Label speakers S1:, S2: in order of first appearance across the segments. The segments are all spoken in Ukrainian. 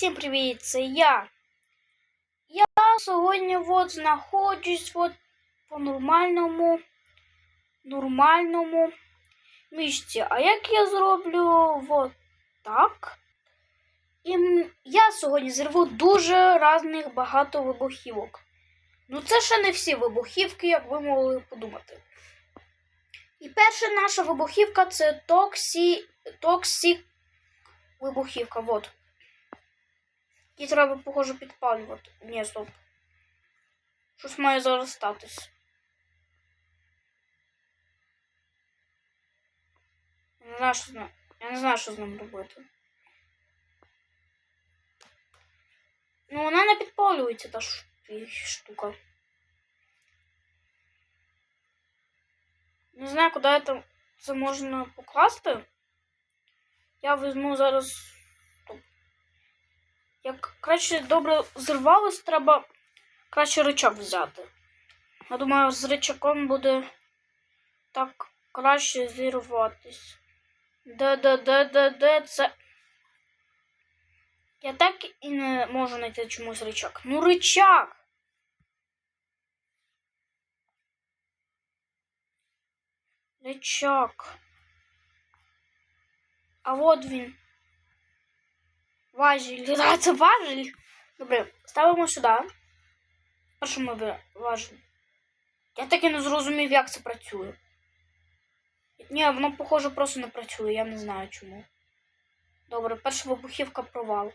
S1: всім привіт! Це я. Я сьогодні от знаходжусь от по нормальному, нормальному місці. А як я зроблю от так? І я сьогодні зірву дуже різних багато вибухівок. Ну, це ще не всі вибухівки, як ви могли подумати. І перша наша вибухівка це Токсі... Токсік вибухівка. Вот. Її треба, похоже, підпалювати. Ні, стоп. Щось має зараз статись. Я не знаю, що з ним. Я не знаю, що з ним робити. Ну, вона не підпалюється, та ш... штука. Не знаю, куди це, це можна покласти. Я візьму зараз. Стоп. Як краще добре зірвалось, треба краще рычаг взяти. Я думаю, з рычагом буде так краще зірватись. Де, де, де, де, де це. Я так і не можу знайти чомусь рычаг. Ну, рычаг! Рычаг. А от він. Важіль. А, це важіль. Добре, ставимо сюди. Перше ми важіль. Я так і не зрозумів, як це працює. Ні, воно, похоже, просто не працює, я не знаю чому. Добре, перша вибухівка провал.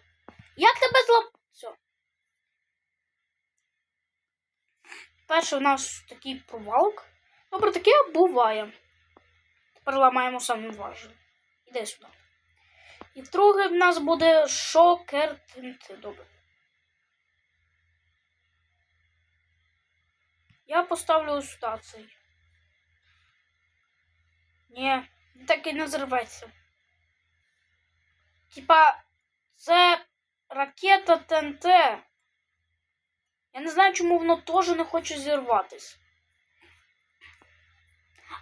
S1: Як тебе злоп... Все. Перший у нас такий провалк. Добре, таке буває. Тепер ламаємо саме важіль. Іди сюди. І друге в нас буде шокер тинти. Добре. Я поставлю сюди цей. Ні, так і не зривається. Типа, це ракета ТНТ. Я не знаю, чому воно теж не хоче зірватись.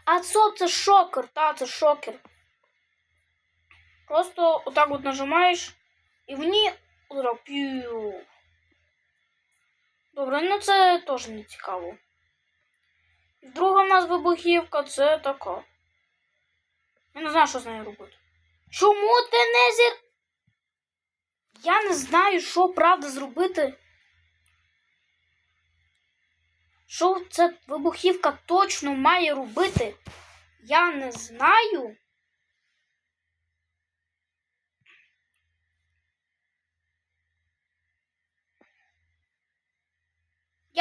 S1: А це, це шокер, та, це шокер. Просто отак от нажимаєш і в ній удар. П'ю. Добре, ну це теж не цікаво. Друга в нас вибухівка це така. Я не знаю, що з нею робити. Чому ти не зір... Я не знаю, що правда зробити. Що ця вибухівка точно має робити? Я не знаю.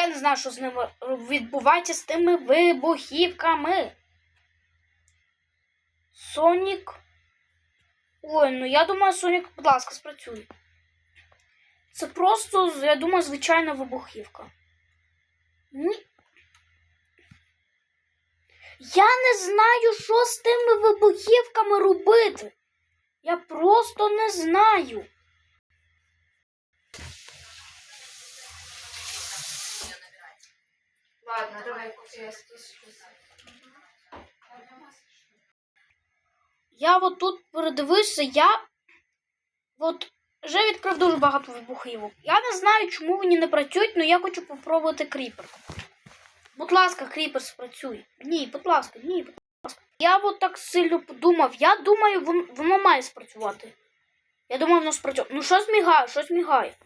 S1: Я не знаю, що з ними відбувається з тими вибухівками. Сонік. Ой, ну я думаю, Сонік, будь ласка, спрацюй. Це просто, я думаю, звичайна вибухівка. Ні. Я не знаю, що з тими вибухівками робити. Я просто не знаю.
S2: Ладно, давай я список.
S1: Я от тут передивився, я от вже відкрив дуже багато вибухівок. Я не знаю, чому вони не працюють, але я хочу попробувати кріпер. Будь ласка, кріпер спрацюй. Ні, будь ласка, ні, будь ласка. Я от так сильно подумав. Я думаю, вон- воно має спрацювати. Я думаю, воно спрацює. Ну щось мігає, щось мігає.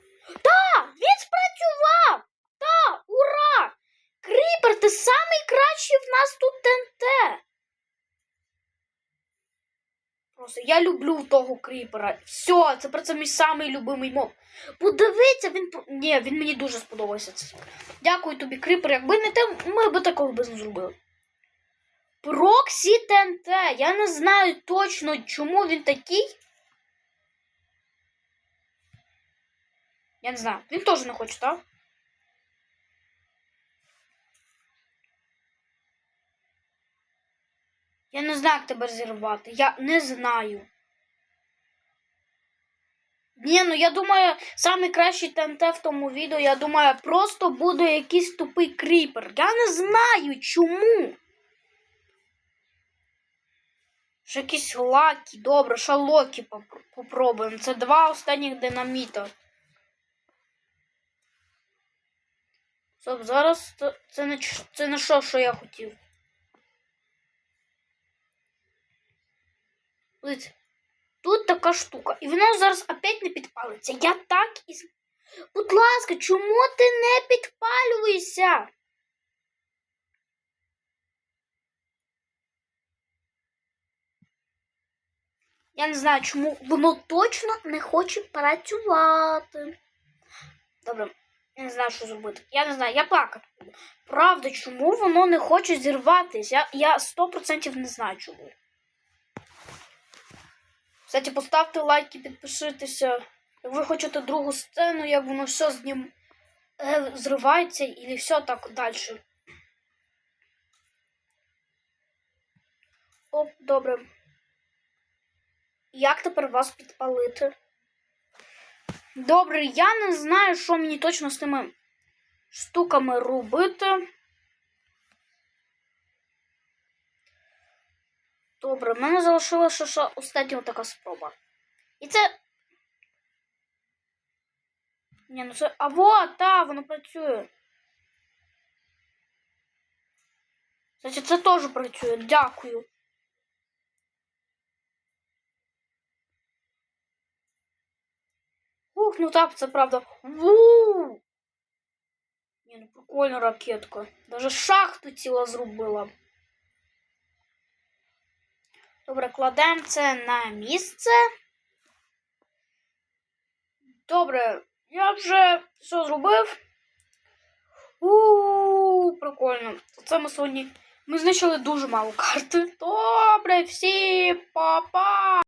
S1: Та! Він спрацював! Кріпер, ти самий кращий в нас тут ТНТ. Просто я люблю того кріпера. Все, це про це мій самий любимий моб. Подивіться, він Ні, він мені дуже сподобався. Це. Дякую тобі, кріпер. Якби не те, ми б такого б не зробили. Проксі ТНТ. Я не знаю точно, чому він такий. Я не знаю. Він теж не хоче, так? Я не знаю, як тебе зірвати. Я не знаю. Ні, ну я думаю, найкращий ТНТ в тому відео, я думаю, просто буде якийсь тупий кріпер. Я не знаю чому. Що якісь лаки, добре, що локі поп попробуємо. Це два останніх динаміта. Стоп, зараз це не це не що, що я хотів. Тут така штука. І воно зараз опять не підпалиться. Я так і. Будь ласка, чому ти не підпалюєшся? Я не знаю, чому воно точно не хоче працювати. Добре, я не знаю, що зробити. Я не знаю, я буду. Правда, чому воно не хоче зірватися? Я, я 100% не знаю чому. Кстати, поставте лайк і підпишитеся. Як ви хочете другу сцену, як воно все з ним е, зривається, і все так далі. Оп, добре. Як тепер вас підпалити? Добре, я не знаю, що мені точно з тими штуками робити. Добре, в мене залишилася ще остання така спроба. І це. Ні, ну це. А вот, та, воно працює. Значить, це теж працює. Дякую. Ух, ну так, це правда. Ву! Ні, ну прикольна ракетка. Даже шахту ціла зробила. Добре, кладемо це на місце. Добре, я вже все зробив. У прикольно. Це ми сьогодні. Ми знищили дуже мало карти. Добре, всі, па-па!